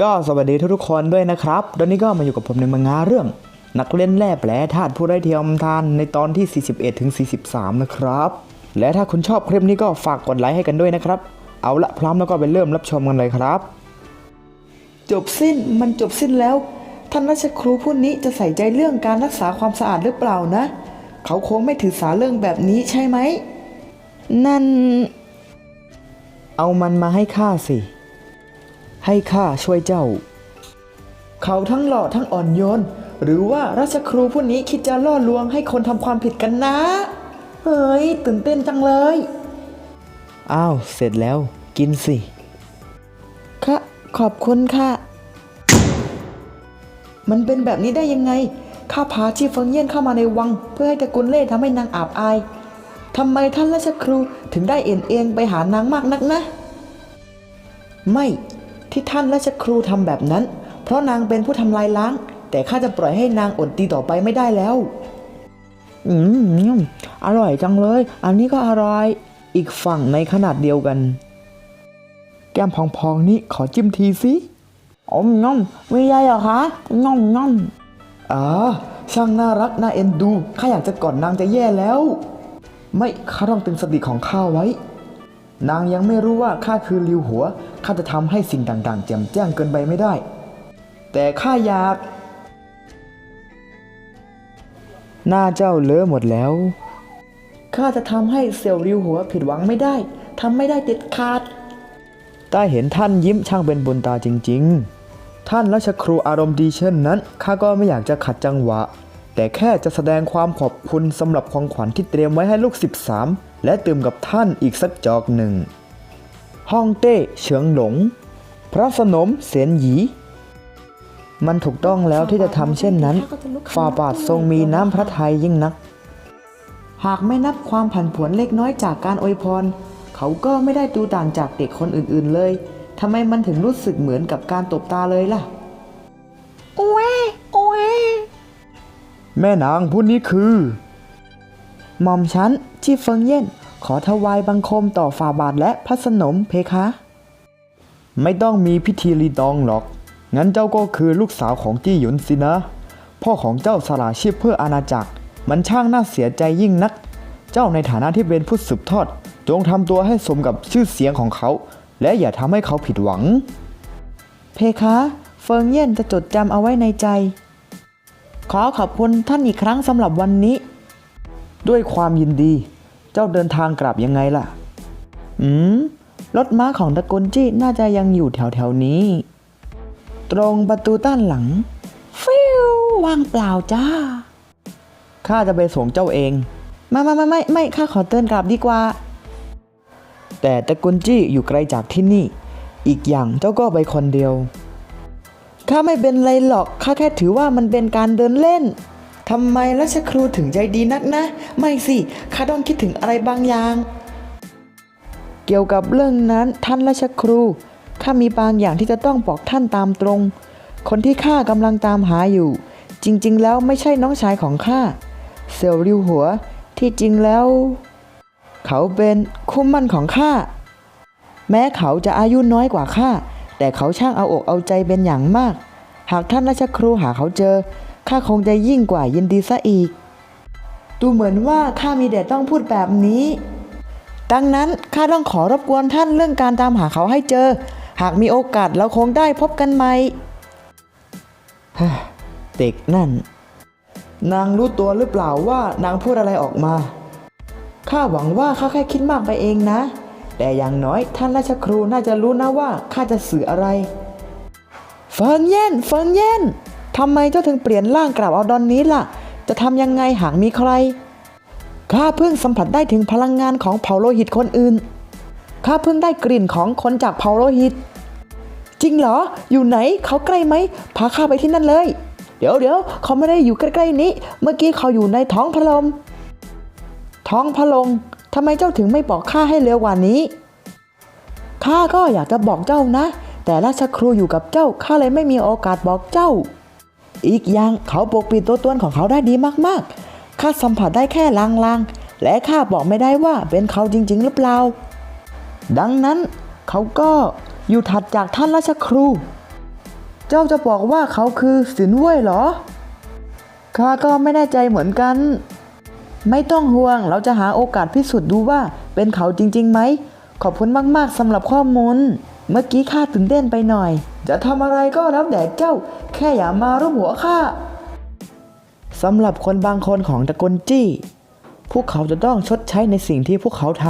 ก็สวัสดีทุกๆคนด้วยนะครับ ตอนนี้ก็มาอยู่กับผมในมังงะเรื่อง นักเล่นแร่แปลธาตุผู้ไร้เทียมทานในตอนที่ 41ถึง43 นะครับ และถ้าคุณชอบคลิปนี้ก็ฝากกดไลค์ให้กันด้วยนะครับ เอาละพร้อมแล้วก็ไปเริ่มรับชมกันเลยครับ จบสิ้นมันจบสิ้นแล้ว ท่านราชครูผู้นี้จะใส่ใจเรื่องการรักษาความสะอาดหรือเปล่านะ เขาคงไม่ถือสาเรื่องแบบนี้ใช่ไหม นั่น เอามันมาให้ข้าสิ ให้ข้าช่วยเจ้า เขาทั้งหล่อทั้งอ่อนโยน หรือว่าราชครูผู้นี้คิดจะล่อลวงให้คนทำความผิดกันนะ เฮ้ย ตื่นเต้นจังเลย อ้าว เสร็จแล้ว กินสิค่ะขอบคุณค่ะ มันเป็นแบบนี้ได้ยังไง ข้าพาชีเฟิงเยี่ยนเข้ามาในวัง เพื่อให้ตระกุลเล่ทำให้นางอาบอายทำไมท่านราชครูถึงได้เอ็นเอ็นไปหานางมากนักนะ ไม่ ที่ท่านราชครูทำแบบนั้น เพราะนางเป็นผู้ทำลายล้าง แต่ข้าจะปล่อยให้นางอดตีต่อไปไม่ได้แล้ว อืม อร่อยจังเลย อันนี้ก็อร่อย อีกฝั่งในขนาดเดียวกัน แก้มพองๆนี่ขอจิ้มทีสิอมง่อมไม่ใหญ่เหรอคะง่อมง่อมอ่าช่างน่ารักน่าเอ็นดู ข้าอยากจะกอดนางจะแย่แล้ว ไม่ข้าต้องตึงสติของข้าไว้ นางยังไม่รู้ว่าข้าคือลิวหัวข้าจะทำให้สิ่งต่างๆแจ่มแจ้งเกินไปไม่ได้ แต่ข้าอยาก หน้าเจ้าเลอะหมดแล้วข้าจะทำให้เสี่ยวริวหัวผิดหวังไม่ได้ทำไม่ได้เด็ดขาดได้เห็นท่านยิ้มช่างเป็นบุญตาจริง ๆ ท่านราชครูอารมณ์ดีเช่นนั้นข้าก็ไม่อยากจะขัดจังหวะ แต่แค่จะแสดงความขอบคุณสำหรับของขวัญที่เตรียมไว้ให้ลูก 13 และตื่มกับท่านอีกสักจอกหนึ่งฮ่องเต้เฉิงหลง พระสนมเสียนหยี มันถูกต้องแล้วที่จะทำเช่นนั้น ฝ่าบาททรงมีน้ำพระทัยยิ่งนัก หากไม่นับความผันผวนเล็กน้อยจากการอวยพร เขาก็ไม่ได้ดูต่างจากเด็กคนอื่นๆเลยทำไมมันถึงรู้สึกเหมือนกับการตบตาเลยล่ะโอ้ยโอ้ยแม่นางผู้นี้คือ หม่อมฉันชีเฟิงเย่นขอถวายบังคมต่อฝ่าบาทและพระสนมเพคะ ไม่ต้องมีพิธีรีตองหรอก งั้นเจ้าก็คือลูกสาวของจี้หยุนสินะ พ่อของเจ้าสละชีพเพื่ออาณาจักร มันช่างน่าเสียใจยิ่งนัก เจ้าในฐานะที่เป็นผู้สืบทอด จงทำตัวให้สมกับชื่อเสียงของเขา และอย่าทำให้เขาผิดหวัง เพคะ เฟิงเย่นจะจดจำเอาไว้ในใจ ขอขอบคุณท่านอีกครั้งสำหรับวันนี้ ด้วยความยินดี เจ้าเดินทางกลับยังไงล่ะ อืม รถม้าของตระกูลจี้น่าจะยังอยู่แถวแถวนี้ ตรงประตูด้านหลัง ฟิวว่างเปล่าจ้า ข้าจะไปส่งเจ้าเอง ไม่ไม่ไม่ไม่ไม่ข้าขอเตือนกลับดีกว่า แต่ตระกูลจี้อยู่ไกลจากที่นี่ อีกอย่างเจ้าก็ไปคนเดียว ข้าไม่เป็นไรหรอก ข้าแค่ถือว่ามันเป็นการเดินเล่น ทำไมราชครูถึงใจดีนักนะ ไม่สิข้าต้องคิดถึงอะไรบางอย่าง เกี่ยวกับเรื่องนั้นท่านราชครูข้ามีบางอย่างที่จะต้องบอกท่านตามตรง คนที่ข้ากำลังตามหาอยู่ จริง ๆ แล้วไม่ใช่น้องชายของข้าเซลริวหัวที่จริงแล้ว เขาเป็นคู่มั่นของข้าแม้เขาจะอายุน้อยกว่าข้าแต่เขาช่างเอาอกเอาใจเป็นอย่างมาก หากท่านราชครูหาเขาเจอ ข้าคงจะยิ่งกว่ายินดีซะอีก ดูเหมือนว่าข้ามีแต่ต้องพูดแบบนี้ ดังนั้นข้าต้องขอรบกวนท่านเรื่องการตามหาเขาให้เจอ หากมีโอกาสเราคงได้พบกันใหม่เด็กนั่น นางรู้ตัวหรือเปล่าว่านางพูดอะไรออกมาข้าหวังว่าข้าแค่คิดมากไปเองนะ แต่อย่างน้อยท่านราชครูน่าจะรู้นะว่าข้าจะสื่ออะไร เฟิงเย่นเฟิงเย่น ทำไมเจ้าถึงเปลี่ยนร่างกลับเอาดอนนี้ล่ะ จะทำยังไงหากมีใคร ข้าเพิ่งสัมผัสได้ถึงพลังงานของเผาโลหิตคนอื่น ข้าเพิ่งได้กลิ่นของคนจากเผาโลหิต จริงเหรอ อยู่ไหน เขาใกล้ไหม พาข้าไปที่นั่นเลย เดี๋ยวเดี๋ยวเขาไม่ได้อยู่ใกล้ๆนี้ เมื่อกี้เขาอยู่ในท้องพะลม ท้องพะลงทำไมเจ้าถึงไม่บอกข้าให้เร็วกว่านี้ข้าก็อยากจะบอกเจ้านะ แต่ราชครูอยู่กับเจ้าข้าเลยไม่มีโอกาสบอกเจ้า อีกอย่างเขาปกปิดตัวตนของเขาได้ดีมากๆ ข้าสัมผัสได้แค่ลางๆ และข้าบอกไม่ได้ว่าเป็นเขาจริง ๆ หรือเปล่า ดังนั้นเขาก็อยู่ถัดจากท่านราชครู เจ้าจะบอกว่าเขาคือสินเว่ยเหรอ ข้าก็ไม่แน่ใจเหมือนกัน ไม่ต้องห่วง เราจะหาโอกาสพิสูจน์ดูว่าเป็นเขาจริงๆไหม ขอบคุณมากๆสำหรับข้อมูล เมื่อกี้ข้าตื่นเต้นไปหน่อย จะทำอะไรก็รับแต่เจ้า แค่อย่ามารุมหัวข้าสำหรับคนบางคนของตระกูลจี้ พวกเขาจะต้องชดใช้ในสิ่งที่พวกเขาท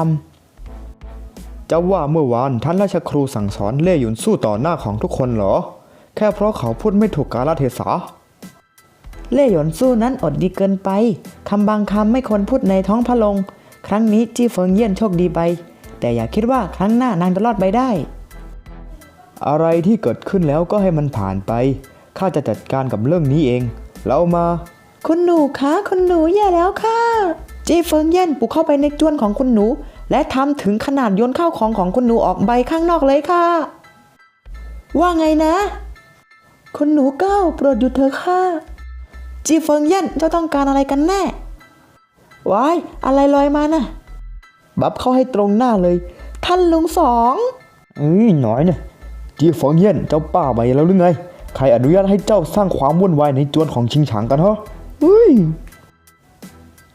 ำจะว่าเมื่อวานท่านราชครูสั่งสอนเล่หยุนสู้ต่อหน้าของทุกคนเหรอ แค่เพราะเขาพูดไม่ถูกกาลเทศะเล่หยวนสู้นั้นอดดีเกินไป คำบางคำไม่ควรพูดในท้องพระโลง ครั้งนี้จี้เฟิงเยี่ยนโชคดีไป แต่อย่าคิดว่าครั้งหน้านางจะรอดไปได้ อะไรที่เกิดขึ้นแล้วก็ให้มันผ่านไป ข้าจะจัดการกับเรื่องนี้เอง เรามา คุณหนูคะคุณหนูแย่แล้วค่ะจีเฟิงเย่นปลุกเข้าไปในจวนของคุณหนู และทำถึงขนาดโยนข้าวของของคุณหนูออกใบข้างนอกเลยค่ะ ว่าไงนะ คุณหนูเก้าโปรดหยุดเถอะค่ะจีเฟิงเย่นเจ้าต้องการอะไรกันแน่ว้ายอะไรลอยมาน่ะ บับเข้าให้ตรงหน้าเลย ท่านลุงสองเอ้ยหน่อยเนี่ย จีฟองเยี่ยนเจ้าป้าไปแล้วหรือไง ใครอนุญาตให้เจ้าสร้างความวุ่นวายในจวนของชิงฉางกันฮะเฮ้ย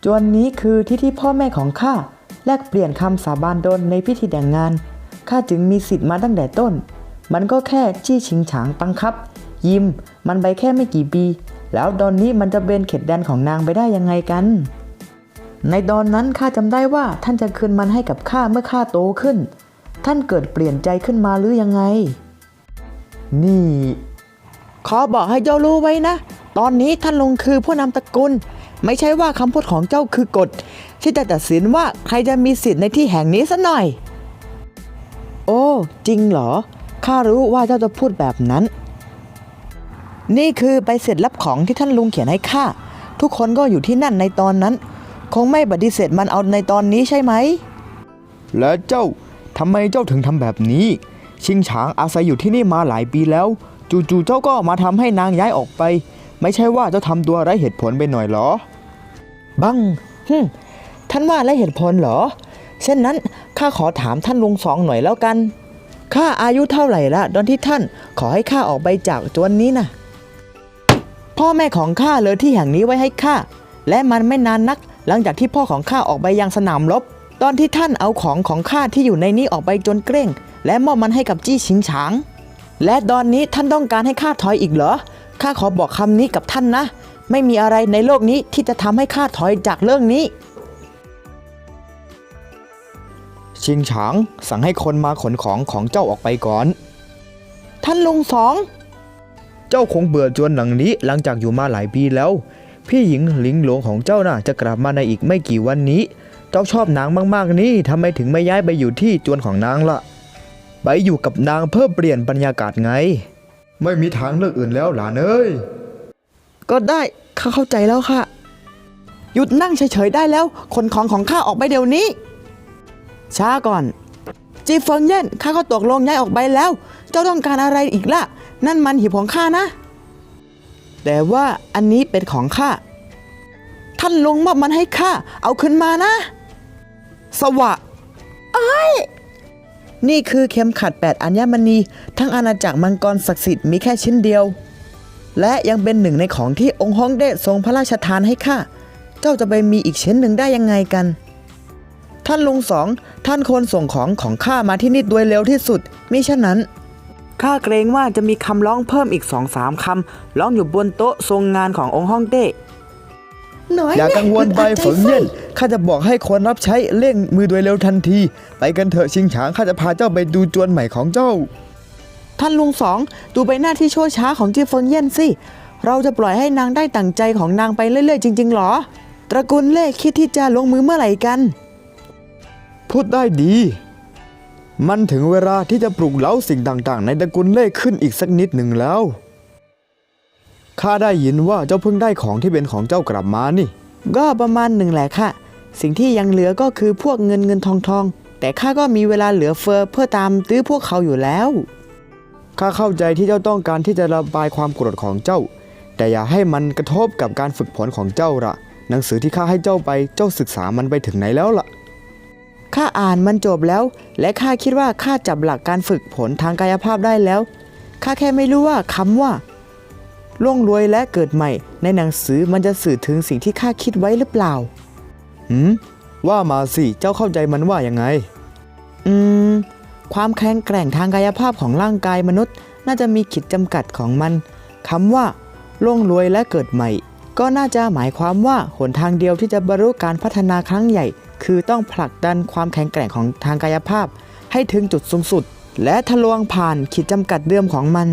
จวนนี้คือที่ที่พ่อแม่ของข้าแลกเปลี่ยนคำสาบานโดนในพิธีแต่งงานข้าจึงมีสิทธิ์มาตั้งแต่ต้น มันก็แค่จี้ชิงฉางบังครับ ยิมมันไปแค่ไม่กี่ปี แล้วตอนนี้มันจะเป็นเขตแดนของนางไปได้ยังไงกัน ในตอนนั้นข้าจำได้ว่าท่านจะคืนมันให้กับข้าเมื่อข้าโตขึ้น ท่านเกิดเปลี่ยนใจขึ้นมาหรือยังไง นี่ ขอบอกให้เจ้ารู้ไว้นะ ตอนนี้ท่านลุงคือผู้นำตระกูล ไม่ใช่ว่าคำพูดของเจ้าคือกฎ ที่จะตัดสินว่าใครจะมีสิทธิ์ในที่แห่งนี้ซะหน่อย โอ้ จริงเหรอ ข้ารู้ว่าเจ้าจะพูดแบบนั้น นี่คือใบเสร็จรับของที่ท่านลุงเขียนให้ข้า ทุกคนก็อยู่ที่นั่นในตอนนั้น คงไม่ปฏิเสธมันเอาในตอนนี้ใช่ไหม และเจ้าทำไมเจ้าถึงทำแบบนี้ ชิงฉางอาศัยอยู่ที่นี่มาหลายปีแล้ว จู่ๆเจ้าก็มาทำให้นางย้ายออกไป ไม่ใช่ว่าเจ้าทำตัวไร้เหตุผลไปหน่อยเหรอ บังฮึท่านว่าและเหตุผลเหรอ เช่นนั้นข้าขอถามท่านลุงสองหน่อยแล้วกันข้าอายุเท่าไหร่ละตอนที่ท่านขอให้ข้าออกไปจากจวนนี้นะพ่อแม่ของข้าเลยที่แห่งนี้ไว้ให้ข้าและมันไม่นานนัก หลังจากที่พ่อของข้าออกไปยังสนามรบ ตอนที่ท่านเอาของของข้าที่อยู่ในนี้ออกไปจนเกลี้ยงและมอบมันให้กับจี้ชิงฉาง และตอนนี้ท่านต้องการให้ข้าถอยอีกเหรอข้าขอบอกคำนี้กับท่านนะ ไม่มีอะไรในโลกนี้ที่จะทำให้ข้าถอยจากเรื่องนี้ ชิงฉางสั่งให้คนมาขนของของเจ้าออกไปก่อน ท่านลุงสอง เจ้าคงเบื่อจวนหลังนี้หลังจากอยู่มาหลายปีแล้ว พี่หญิงหลิงหลวงของเจ้าน่ะจะกลับมาในอีกไม่กี่วันนี้ เจ้าชอบนางมากๆนี่ทำไมถึงไม่ย้ายไปอยู่ที่จวนของนางล่ะ ไปอยู่กับนางเพื่อเปลี่ยนบรรยากาศไง ไม่มีทางเลือกอื่นแล้วหลานเอ้ย ก็ได้ข้าเข้าใจแล้วค่ะ หยุดนั่งเฉยๆได้แล้วขนของของข้าออกไปเดี๋ยวนี้ ช้าก่อน จีเฟิงเย่นข้าก็ตกลงย้ายออกไปแล้ว เจ้าต้องการอะไรอีกล่ะ นั่นมันหีบของข้านะ แต่ว่าอันนี้เป็นของข้าท่านลุงมอบมันให้ข้าเอาขึ้นมานะ สวะไอ้ายนี่คือเข็มขัดแปดอัญมณี ทั้งอาณาจักรมังกรศักดิ์สิทธิ์มีแค่ชิ้นเดียว และยังเป็นหนึ่งในของที่องค์ฮ่องเต้ทรงพระราชทานให้ข้าเจ้าจะไปมีอีกชิ้นหนึ่งได้ยังไงกัน ท่านลุงสองท่านควรส่งของของข้ามาที่นี่โดยเร็วที่สุดมิฉะนั้นข้าเกรงว่าจะมีคำร้องเพิ่มอีกสองสามคำร้องอยู่บนโต๊ะทรงงานขององค์ฮ่องเต้น้ อยอย่ากังวลไปฝนเย็นข้าจะบอกให้คนรับใช้เร่งมือโดยเร็วทันที ไปกันเถอะชิงฉางข้าจะพาเจ้าไปดูจวนใหม่ของเจ้า ท่านลุงสองดูใบหน้าที่ชั่วช้าของจีเฟิงเย่นสิ เราจะปล่อยให้นางได้ตั้งใจของนางไปเรื่อยๆ จริง ๆ หรอ ตระกูลเล่คิดที่จะลงมือเมื่อไหร่กัน พูดได้ดี มันถึงเวลาที่จะปลุกเล้าสิ่งต่างๆ ในตระกูลเล่ขึ้นอีกสักนิดหนึ่งแล้ว ข้าได้ยินว่าเจ้าเพิ่งได้ของที่เป็นของเจ้ากลับมานี่ ก็ประมาณหนึ่งแหละค่ะ สิ่งที่ยังเหลือก็คือพวกเงินเงินทองทอง แต่ข้าก็มีเวลาเหลือเฟือเพื่อตามตื้อพวกเขาอยู่แล้ว ข้าเข้าใจที่เจ้าต้องการที่จะระบายความโกรธของเจ้า แต่อย่าให้มันกระทบกับการฝึกฝนของเจ้าละหนังสือที่ข้าให้เจ้าไปเจ้าศึกษามันไปถึงไหนแล้วล่ะข้าอ่านมันจบแล้ว และข้าคิดว่าข้าจับหลักการฝึกผลทางกายภาพได้แล้วข้าแค่ไม่รู้ว่าคำว่า ร่วงรวยและเกิดใหม่ ในหนังสือมันจะสื่อถึงสิ่งที่ข้าคิดไว้หรือเปล่า หืม ว่ามาสิเจ้าเข้าใจมันว่ายังไง อืม ความแข็งแกร่งทางกายภาพของร่างกายมนุษย์ น่าจะมีขีดจำกัดของมันคำว่าร่วงรวยและเกิดใหม่ ก็น่าจะหมายความว่าหนทางเดียวที่จะบรรลุการพัฒนาครั้งใหญ่ คือต้องผลักดันความแข็งแกร่งของทางกายภาพ ให้ถึงจุดสูงสุด และทะลวงผ่านขีดจำกัดเดิมของมัน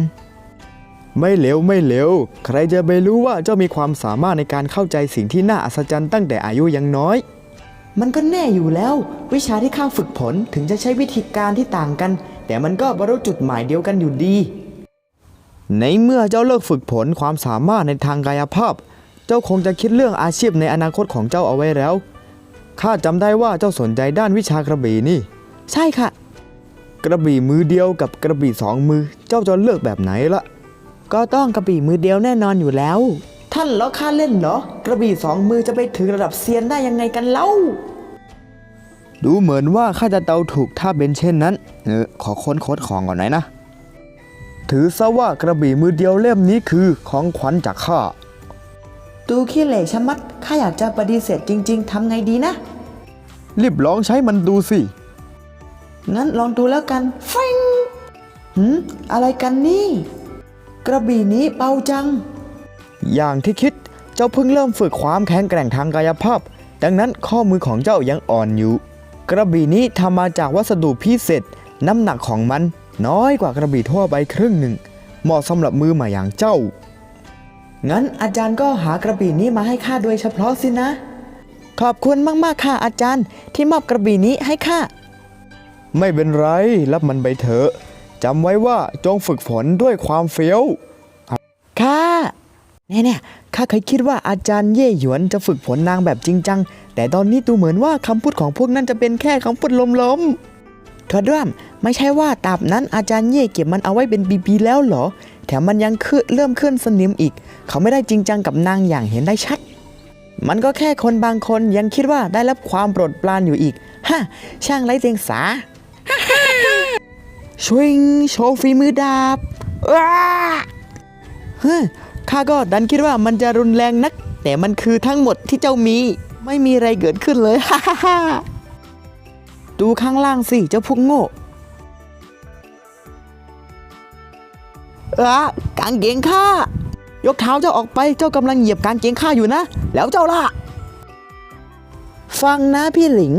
ไม่เลวไม่เลวใครจะไปรู้ว่าเจ้ามีความสามารถในการเข้าใจสิ่งที่น่าอัศจรรย์ตั้งแต่อายุยังน้อย มันก็แน่อยู่แล้ว วิชาที่ข้าฝึกฝนถึงจะใช้วิธีการที่ต่างกัน แต่มันก็บรรลุจุดหมายเดียวกันอยู่ดี ในเมื่อเจ้าเลิกฝึกฝนความสามารถในทางกายภาพ เจ้าคงจะคิดเรื่องอาชีพในอนาคตของเจ้าเอาไว้แล้วข้าจำได้ว่าเจ้าสนใจด้านวิชากระบี่นี่ ใช่ค่ะ กระบี่มือเดียวกับกระบี่สองมือ เจ้าจะเลือกแบบไหนละ ก็ต้องกระบี่มือเดียวแน่นอนอยู่แล้ว ท่านล้อข้าเล่นเหรอกระบี่สองมือจะไปถึงระดับเซียนได้ยังไงกันเล่า ดูเหมือนว่าข้าจะเดาถูกถ้าเป็นเช่นนั้นเออขอค้นโค้ดของก่อนหน่อยนะ ถือซะว่ากระบี่มือเดียวเล่มนี้คือของขวัญจากข้าตูขี้เหล่ชะมัดข้าอยากจะปฏิเสธจริง ๆทำไงดีนะ รีบลองใช้มันดูสิ งั้นลองดูแล้วกันฟิงหืมอะไรกันนี่ กระบี่นี้เบาจัง อย่างที่คิดเจ้าเพิ่งเริ่มฝึกความแข็งแกร่งทางกายภาพ ดังนั้นข้อมือของเจ้ายังอ่อนอยู่ กระบี่นี้ทำมาจากวัสดุพิเศษ น้ำหนักของมันน้อยกว่ากระบี่ทั่วไปครึ่งหนึ่ง เหมาะสำหรับมือใหม่อย่างเจ้า งั้นอาจารย์ก็หากระบี่นี้มาให้ข้าโดยเฉพาะสินะ ขอบคุณมากๆค่ะอาจารย์ที่มอบกระบี่นี้ให้ข้าไม่เป็นไร รับมันไปเถอะ จำไว้ว่าจงฝึกฝนด้วยความเฟี้ยวค่ะเนี่ยๆข้าเคยคิดว่าอาจารย์เย่หยวนจะฝึกฝนนางแบบจริงจัง แต่ตอนนี้ดูเหมือนว่าคำพูดของพวกนั้นจะเป็นแค่คำพูดลมๆทวดร่วมไม่ใช่ว่าตราบนั้นอาจารย์เย่เก็บมันเอาไว้เป็นปีๆแล้วเหรอ แถมมันยังขึ้นเริ่มขึ้นสนิมอีก เขาไม่ได้จริงจังกับนางอย่างเห็นได้ชัด มันก็แค่คนบางคนยังคิดว่าได้รับความโปรดปรานอยู่อีก ฮะ ช่างไร้เดียงสา ชวิงโชว์ฝีมือดาบว้าเฮ้ยข้าก็ดันคิดว่ามันจะรุนแรงนัก แต่มันคือทั้งหมดที่เจ้ามี ไม่มีอะไรเกิดขึ้นเลยฮ่าฮ่าฮ่าดูข้างล่างสิเจ้าพวกโง่อะกางเกงข้ายกเท้าเจ้าออกไปเจ้ากำลังเหยียบกางเกงข้าอยู่นะ แล้วเจ้าล่ะ ฟังนะพี่หลิง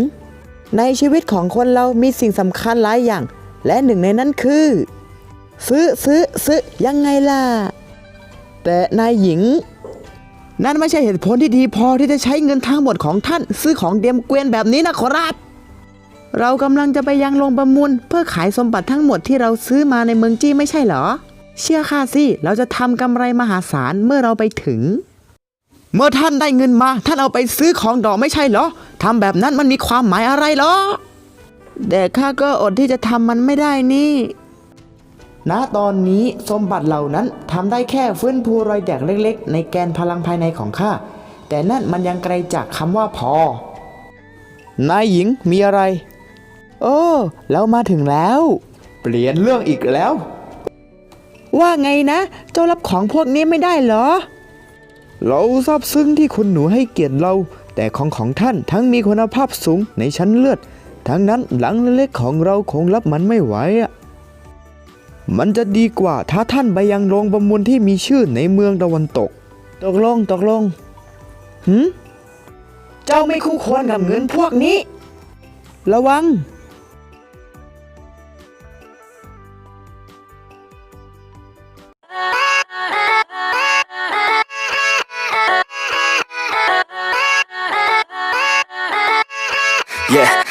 ในชีวิตของคนเรามีสิ่งสำคัญหลายอย่าง และหนึ่งในนั้นคือ ซื้อซื้อซื้อยังไงล่ะ แต่นายหญิง นั่นไม่ใช่เหตุผลที่ดีพอที่จะใช้เงินทั้งหมดของท่านซื้อของเดียมเกวียนแบบนี้นะขอรับ เรากำลังจะไปยังโรงประมูลเพื่อขายสมบัติทั้งหมดที่เราซื้อมาในเมืองจี้ไม่ใช่เหรอ เชื่อข้าสิ เราจะทำกำไรมหาศาลเมื่อเราไปถึงเมื่อท่านได้เงินมา ท่านเอาไปซื้อของดอกไม่ใช่เหรอ ทำแบบนั้นมันมีความหมายอะไรเหรอ แต่ข้าก็อดที่จะทำมันไม่ได้นี่ ณตอนนี้สมบัติเหล่านั้นทำได้แค่ฟื้นฟูรอยแตกเล็กๆ ในแกนพลังภายในของข้า แต่นั่นมันยังไกลจากคำว่าพอ นายหญิงมีอะไร โอ้เรามาถึงแล้ว เปลี่ยนเรื่องอีกแล้ว ว่าไงนะ เจ้ารับของพวกนี้ไม่ได้เหรอ เราซาบซึ้งที่คุณหนูให้เกียรติเรา แต่ของของท่านทั้งมีคุณภาพสูงในชั้นเลือด ทั้งนั้นหลังเล็กๆของเราคงรับมันไม่ไหวอะ มันจะดีกว่าถ้าท่านไปยังโรงประมูลที่มีชื่อในเมืองตะวันตก ตกลงตกลงหืมเจ้าไม่คู่ควรกับเงินพวกนี้ ระวัง Yeah,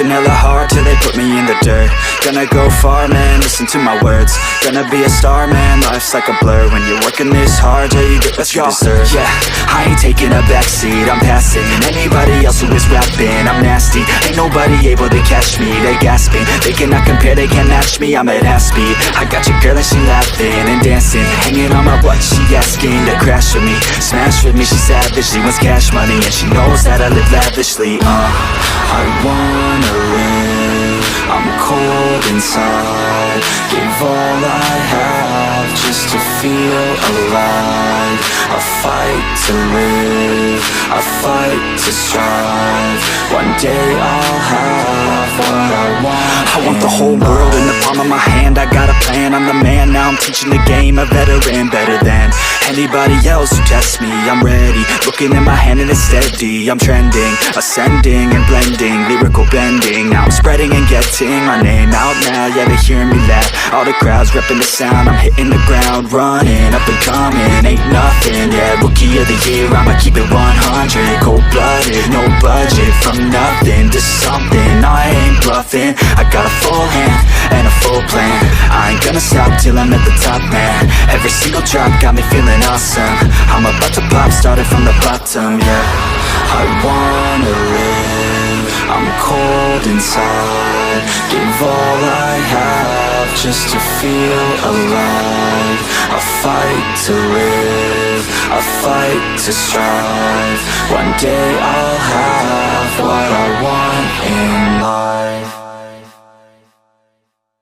Working hella hard till they put me in the dirt. Gonna go far, man, listen to my words. Gonna be a star, man, life's like a blur. When you're working this hard, yeah, you get what you deserve. Yeah, I ain't taking a backseat. I'm passing anybody else who is rapping. I'm nasty, ain't nobody able to catch me. They gasping, they cannot compare, they can't match me. I'm at half speed. I got your girl and she laughing and dancing, hanging on my butt. She asking to crash with me, smash with me. She savage, she wants cash money and she knows that I live lavishly. Uh, I wanna the I'm cold inside. Give all I have just to feel alive. I fight to live. I fight to strive. One day I'll have what I want. I want the whole world in the palm of my hand. I got a plan. I'm the man. Now I'm teaching the game. A veteran, better than anybody else who tests me. I'm ready. Looking in my hand and it's steady. I'm trending, ascending and blending, lyrical bending. Now I'm spreading and getting my name out now. Yeah, they hearing me laugh. All the crowds repping the sound. I'm hitting the ground, running up and coming. Ain't nothing. Yeah, rookie of the year. I'ma keep it 100. Cold blooded, no budget. From nothing to something. I ain't bluffing. I got a full hand and a full plan. I ain't gonna stop till I'm at the top, man. Every single drop got me feeling awesome. I'm about to pop, started from the bottom, yeah. I wanna live. I'm cold inside. Give all I have just to feel alive. I fight to live. I fight to strive. One day I'll have what I want in life.